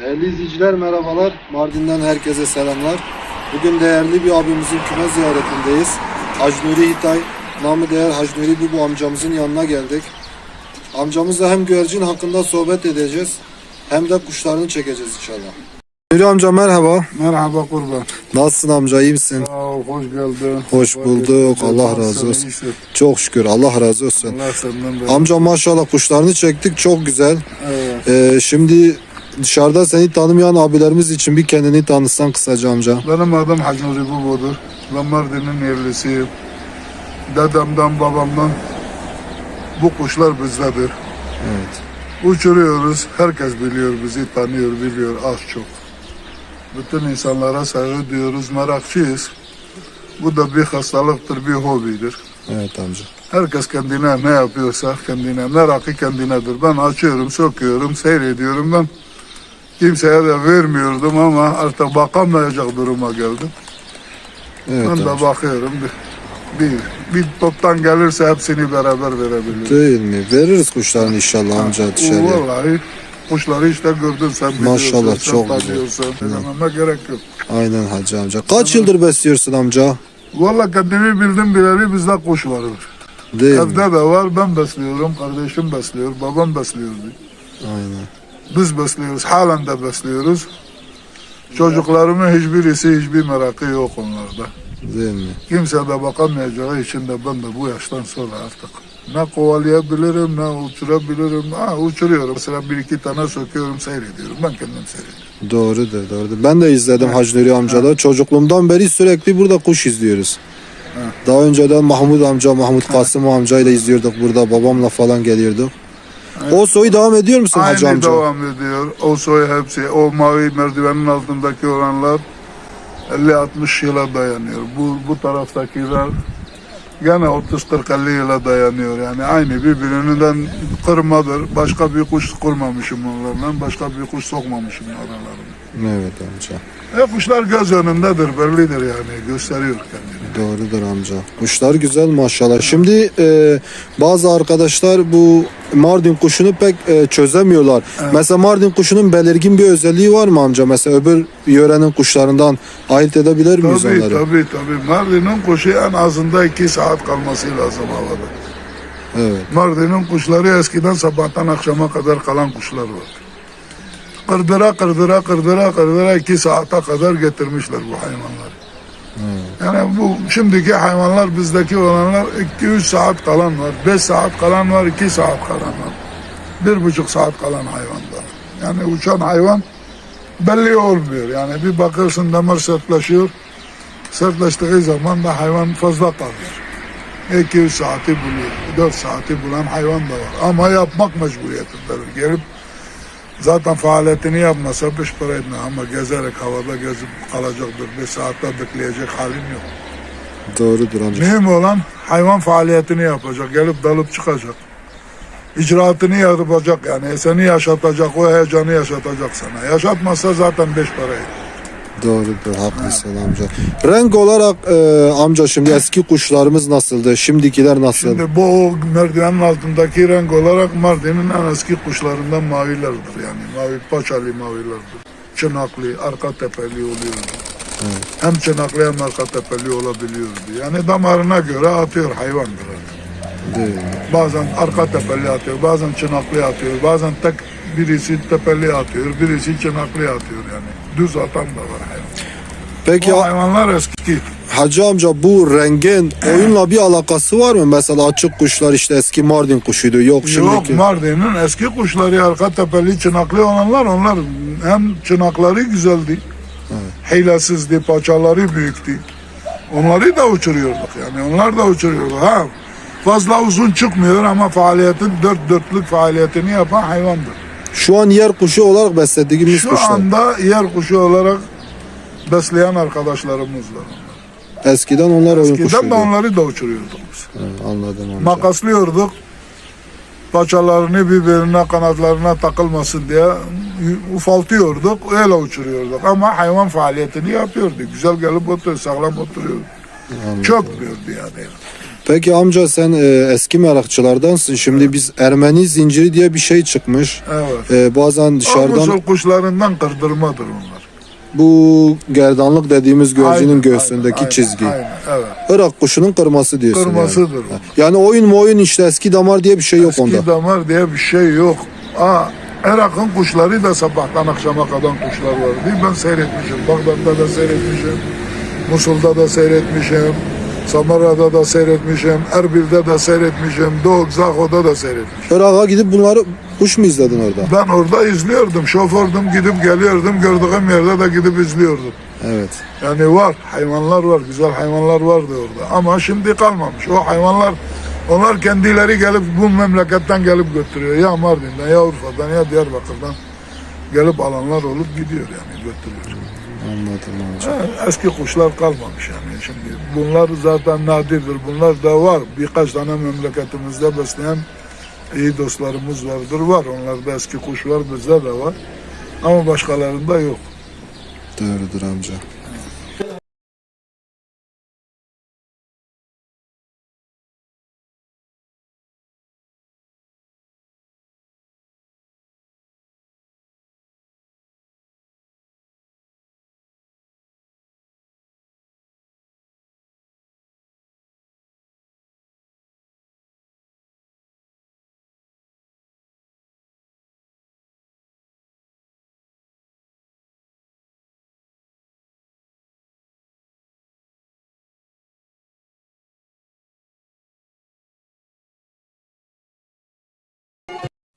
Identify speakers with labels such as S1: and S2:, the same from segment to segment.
S1: Değerli izleyiciler merhabalar. Mardin'den herkese selamlar. Bugün değerli bir abimizin küme ziyaretindeyiz. Hacnuri Hitay, namı değer Hacnuri bu amcamızın yanına geldik. Amcamızla hem güvercin hakkında sohbet edeceğiz hem de kuşlarını çekeceğiz inşallah. Nuri amca merhaba.
S2: Merhaba kurban.
S1: Nasılsın amca iyi misin?
S2: Sağ ol, hoş geldin.
S1: Hoş bulduk. Allah razı olsun. Çok şükür Allah razı olsun.
S2: Allah senden de.
S1: Amca maşallah kuşlarını çektik çok güzel.
S2: Evet.
S1: Ee, şimdi dışarıda seni tanımayan abilerimiz için bir kendini tanıtsan kısaca amca.
S2: Benim adım Hacı Nuri Bubu'dur. Ben Mardin'in yerlisiyim. Dedemden, babamdan bu kuşlar bizdedir.
S1: Evet.
S2: Uçuruyoruz. Herkes biliyor bizi, tanıyor, biliyor az çok. Bütün insanlara saygı duyuyoruz, merakçıyız. Bu da bir hastalıktır, bir hobidir.
S1: Evet amca.
S2: Herkes kendine ne yapıyorsa kendine, merakı kendinedir. Ben açıyorum, sokuyorum, seyrediyorum. Ben kimseye de vermiyordum ama artık bakamayacak duruma geldim.
S1: Evet
S2: ben de bakıyorum. Bir, bir, toptan gelirse hepsini beraber verebilirim.
S1: Değil mi? Veririz kuşlarını inşallah amca dışarıya.
S2: Vallahi kuşları işte gördün sen.
S1: Maşallah,
S2: sen
S1: çok güzel.
S2: tanıyorsun. Dememe gerek yok.
S1: Aynen hacı amca. Kaç yıldır besliyorsun amca?
S2: Vallahi kendimi bildim bileli bizde kuş vardır.
S1: Değil mi?
S2: Evde de var ben besliyorum, kardeşim besliyor, babam besliyordu.
S1: Aynen.
S2: Biz besliyoruz, halen de besliyoruz. Çocuklarımın hiçbirisi hiçbir merakı yok onlarda.
S1: Değil mi?
S2: Kimse de bakamayacağı için de ben de bu yaştan sonra artık ne kovalayabilirim ne uçurabilirim. Ha, uçuruyorum. Mesela bir iki tane söküyorum seyrediyorum. Ben kendim seyrediyorum.
S1: Doğrudur doğrudur. Ben de izledim Hacı Nuri amcada. Çocukluğumdan beri sürekli burada kuş izliyoruz. Daha önceden Mahmut amca, Mahmut Kasım amcayla izliyorduk burada. Babamla falan geliyorduk. O soyu devam ediyor musun Hacı
S2: Aynı
S1: amca?
S2: devam ediyor. O soy hepsi. O mavi merdivenin altındaki olanlar 50-60 yıla dayanıyor. Bu, bu taraftakiler gene 30-40-50 yıla dayanıyor. Yani aynı birbirinden kırmadır. Başka bir kuş kurmamışım onlarla. Başka bir kuş sokmamışım aralarına.
S1: Evet amca.
S2: E kuşlar göz önündedir, bellidir yani. Gösteriyor kendini.
S1: Doğrudur amca. Kuşlar güzel maşallah. Şimdi e, bazı arkadaşlar bu Mardin kuşunu pek e, çözemiyorlar. Mesela Mardin kuşunun belirgin bir özelliği var mı amca? Mesela öbür yörenin kuşlarından ayırt edebilir miyiz
S2: Tabii
S1: onları?
S2: tabii tabii. Mardin'in kuşu en azında 2 saat kalması lazım havada.
S1: Evet.
S2: Mardin'in kuşları eskiden sabahtan akşama kadar kalan kuşlar var. Kırdıra kırdıra kırdıra kırdıra iki saate kadar getirmişler bu hayvanları. Yani bu şimdiki hayvanlar bizdeki olanlar 2-3 saat kalan var, 5 saat kalan var, 2 saat kalan var. Bir buçuk saat kalan hayvanlar. Yani uçan hayvan belli olmuyor. Yani bir bakıyorsun damar sertleşiyor. Sertleştiği zaman da hayvan fazla kalıyor. 2-3 saati buluyor. 4 saati bulan hayvan da var. Ama yapmak mecburiyetindedir. Gelip zaten faaliyetini yapmasa beş para etmez. Ama gezerek havada gezip kalacaktır. 5 saatte bekleyecek halim yok.
S1: Doğrudur amca.
S2: Mühim olan hayvan faaliyetini yapacak. Gelip dalıp çıkacak. İcraatını yapacak yani. Seni yaşatacak, o heyecanı yaşatacak sana. Yaşatmazsa zaten beş para etmez.
S1: Doğrudur haklısın amca. Renk olarak e, amca şimdi eski kuşlarımız nasıldı? Şimdikiler nasıl?
S2: Şimdi bu merdivenin altındaki renk olarak Mardin'in en eski kuşlarından mavilerdir yani. Mavi paçalı mavilerdir. Çınaklı, arka tepeli oluyordu. Hem çınaklı hem arka tepeli olabiliyordu. Yani damarına göre atıyor hayvandır.
S1: Değil mi?
S2: Bazen arka tepeli atıyor, bazen çınaklı atıyor, bazen tek birisi tepeli atıyor, birisi çınaklı atıyor yani. Düz atan da var hayvan.
S1: Peki
S2: O
S1: ha-
S2: hayvanlar eski.
S1: Hacı amca bu rengin oyunla bir alakası var mı? Mesela açık kuşlar işte eski Mardin kuşuydu. Yok şimdiki.
S2: Yok Mardin'in eski kuşları arka tepeli çınaklı olanlar onlar hem çınakları güzeldi. Hilesizdi, paçaları büyüktü. Onları da uçuruyorduk yani onlar da uçuruyordu. Ha fazla uzun çıkmıyor ama faaliyetin dört dörtlük faaliyetini yapan hayvandır.
S1: Şu an yer kuşu olarak beslediğimiz
S2: Şu
S1: kuşlar.
S2: anda yer kuşu olarak besleyen arkadaşlarımız var.
S1: Eskiden onlar oyun
S2: Eskiden
S1: kuşuydu.
S2: de onları da uçuruyorduk biz.
S1: Ha, anladım amca.
S2: Makaslıyorduk. Paçalarını birbirine kanatlarına takılmasın diye ufaltıyorduk. Öyle uçuruyorduk. Ama hayvan faaliyetini yapıyordu. Güzel gelip oturuyor, sağlam oturuyordu.
S1: Anladım.
S2: Çökmüyordu yani.
S1: Peki amca sen e, eski merakçılardansın. Şimdi biz Ermeni zinciri diye bir şey çıkmış.
S2: Evet.
S1: E, bazen dışarıdan
S2: Musul kuşlarından kırdırmadır onlar.
S1: bu gerdanlık dediğimiz gözcünün
S2: Aynen,
S1: göğsündeki
S2: aynen,
S1: çizgi.
S2: Aynen, evet.
S1: Irak kuşunun kırması diyorsun
S2: Kırmasıdır
S1: yani.
S2: onlar.
S1: Yani oyun mu oyun işte eski damar diye bir şey yok
S2: Eski
S1: onda.
S2: damar diye bir şey yok. Aa, Irak'ın kuşları da sabahtan akşama kadar kuşlar var. değil? Ben seyretmişim. Bagdat'ta da seyretmişim. Musul'da da seyretmişim. Samara'da da seyretmişim. Erbil'de de seyretmişim. Doğu Zaho'da da seyretmişim.
S1: Irak'a gidip bunları kuş mu izledin orada?
S2: Ben orada izliyordum. Şofördüm gidip geliyordum. Gördüğüm yerde de gidip izliyordum.
S1: Evet.
S2: Yani var, hayvanlar var, güzel hayvanlar vardı orada. Ama şimdi kalmamış. O hayvanlar, onlar kendileri gelip bu memleketten gelip götürüyor. Ya Mardin'den, ya Urfa'dan, ya Diyarbakır'dan gelip alanlar olup gidiyor yani götürüyor.
S1: Anladım amca.
S2: Ha, eski kuşlar kalmamış yani şimdi. Bunlar zaten nadirdir. Bunlar da var. Birkaç tane memleketimizde besleyen iyi dostlarımız vardır. Var. Onlarda eski kuş var, bizde de var. Ama başkalarında yok.
S1: Doğrudur amca.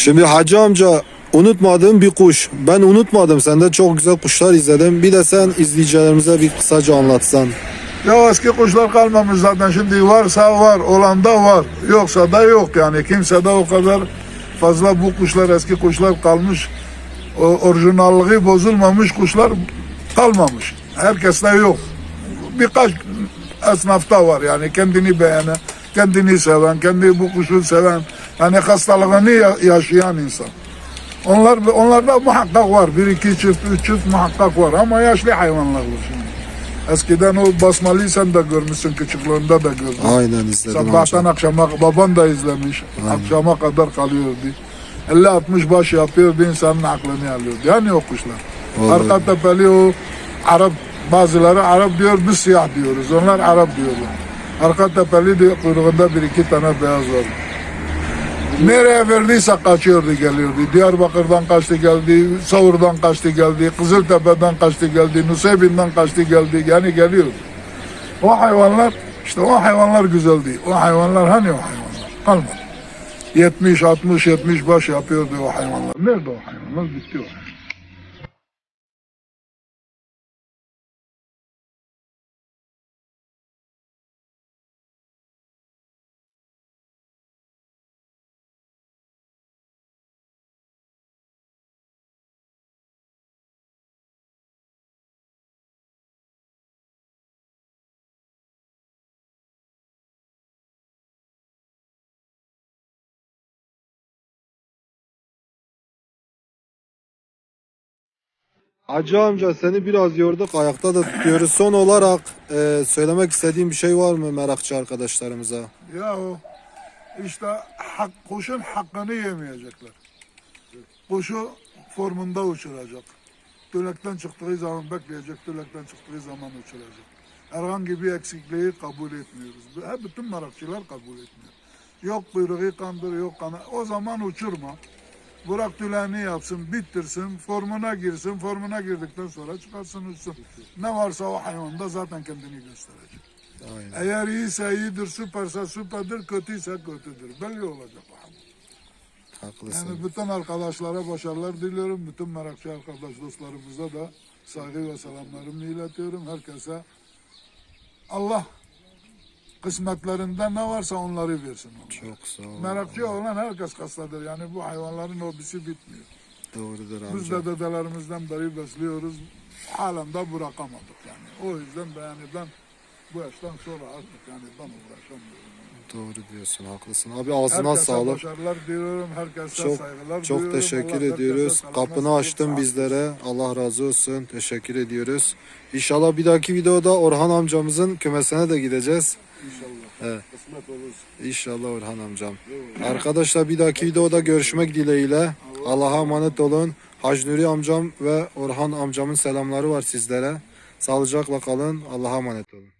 S1: Şimdi Hacı amca unutmadığım bir kuş. Ben unutmadım. Sende çok güzel kuşlar izledim. Bir de sen izleyicilerimize bir kısaca anlatsan.
S2: Ya eski kuşlar kalmamış zaten şimdi varsa var, olanda var. Yoksa da yok yani. Kimse de o kadar fazla bu kuşlar eski kuşlar kalmış. O orijinalliği bozulmamış kuşlar kalmamış. Herkeste yok. Birkaç esnafta var yani kendini beğenen, kendini seven, kendi bu kuşu seven, yani hastalığını ya- yaşayan insan. Onlar onlarda muhakkak var. Bir iki çift, üç çift muhakkak var ama yaşlı hayvanlar var şimdi. Eskiden o basmalıyı sen de görmüşsün küçüklüğünde de gördün.
S1: Aynen izledim
S2: Sabahtan
S1: amca.
S2: akşama baban da izlemiş. Akşama kadar kalıyordu. 50-60 baş yapıyordu insanın aklını alıyordu. Yani o kuşlar.
S1: Vallahi.
S2: Arka tepeli o Arap bazıları Arap diyor biz siyah diyoruz. Onlar Arap diyorlar. Arka tepeli diyor kuyruğunda bir iki tane beyaz var. Nereye verdiyse kaçıyordu geliyordu. Diyarbakır'dan kaçtı geldi, Savur'dan kaçtı geldi, Kızıltepe'den kaçtı geldi, Nusaybin'den kaçtı geldi. Yani geliyordu. O hayvanlar işte o hayvanlar güzeldi. O hayvanlar hani o hayvanlar? Kalmadı. 70, 60, 70 baş yapıyordu o hayvanlar. Nerede o hayvanlar? Bitti o.
S1: Hacı amca seni biraz yorduk. Ayakta da tutuyoruz. Son olarak e, söylemek istediğim bir şey var mı merakçı arkadaşlarımıza?
S2: Ya o işte hak, kuşun hakkını yemeyecekler. Kuşu formunda uçuracak. Tülekten çıktığı zaman bekleyecek, tülekten çıktığı zaman uçuracak. Herhangi bir eksikliği kabul etmiyoruz. Hep bütün merakçılar kabul etmiyor. Yok kuyruğu kandır, yok kana. O zaman uçurma. Bırak tüleğini yapsın, bittirsin, formuna girsin. Formuna girdikten sonra çıkarsın uçsun. Ne varsa o hayvanda zaten kendini gösterecek.
S1: Aynen.
S2: Eğer iyiyse iyidir, süperse süperdir, kötüyse kötüdür. Belli olacak o hayvan.
S1: Haklısın.
S2: Yani bütün arkadaşlara başarılar diliyorum. Bütün merakçı arkadaş dostlarımıza da saygı ve selamlarımı iletiyorum. Herkese Allah kısmetlerinde ne varsa onları versin. Onlara.
S1: Çok sağ ol.
S2: Merakçı olan herkes hastadır. Yani bu hayvanların hobisi bitmiyor.
S1: Doğrudur
S2: Biz
S1: amca.
S2: de dedelerimizden beri besliyoruz. Halen de bırakamadık yani. O yüzden de yani ben bu yaştan sonra artık yani ben uğraşamıyorum.
S1: Doğru diyorsun. Haklısın. Abi ağzına
S2: Herkese
S1: sağlık.
S2: başarılar diliyorum. Herkese
S1: Çok
S2: saygılar
S1: çok
S2: diliyorum.
S1: teşekkür
S2: Allah
S1: ediyoruz. Kapını açtın bizlere. Allah razı olsun. Teşekkür ediyoruz. İnşallah bir dahaki videoda Orhan amcamızın kümesine de gideceğiz.
S2: İnşallah.
S1: Evet.
S2: Kısmet.
S1: İnşallah Orhan amcam. Arkadaşlar bir dahaki videoda görüşmek dileğiyle. Allah'a emanet olun. Hacı Nuri amcam ve Orhan amcamın selamları var sizlere. Sağlıcakla kalın. Allah'a emanet olun.